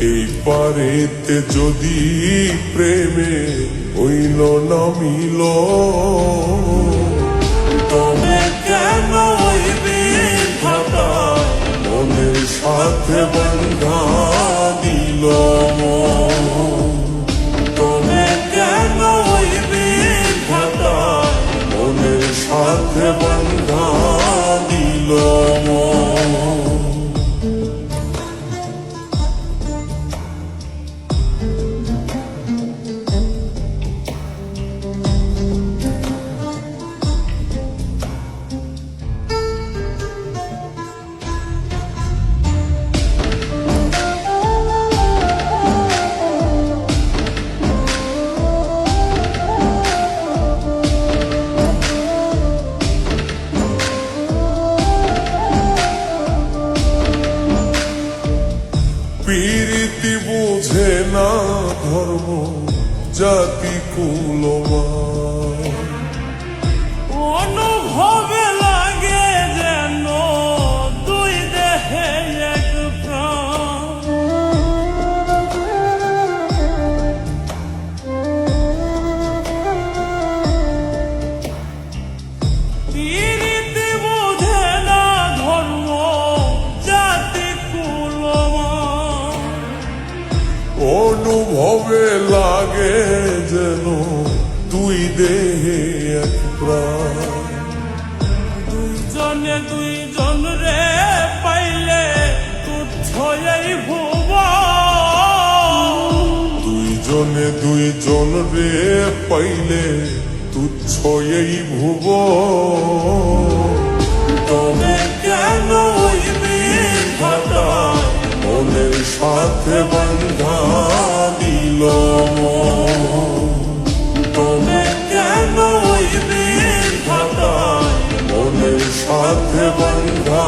এই পারেতে যদি প্রেমে হইল না মিল। তবে কেন মনের সাথে বন্ধা দিল? পীরিতি বুঝে না ধর্ম জাতি কুলমা অনুভবে লাগে যেন দুই দেহে এক প্রাণ? দুইজনে দুইজন রে পাইলে তুচ্ছ এই ভুব দুইজনে দুইজন রে পাইলে তুচ্ছ এই ভুব তবে কেন ওই হাতায় মনের সাথে বন্ধা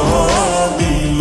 দিল।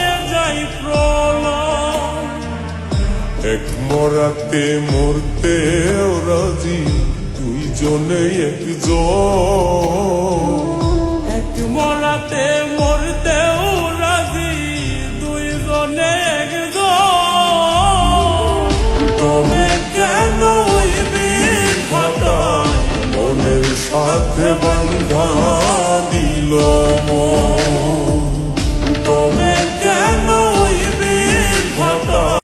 এক মরাতে মরতে রাজি দুইজনে একজন। এক মরাতে মরতে রাজি দুইজনে একজন। তবে কেন মনের সাথে বান্ধা দিল মন?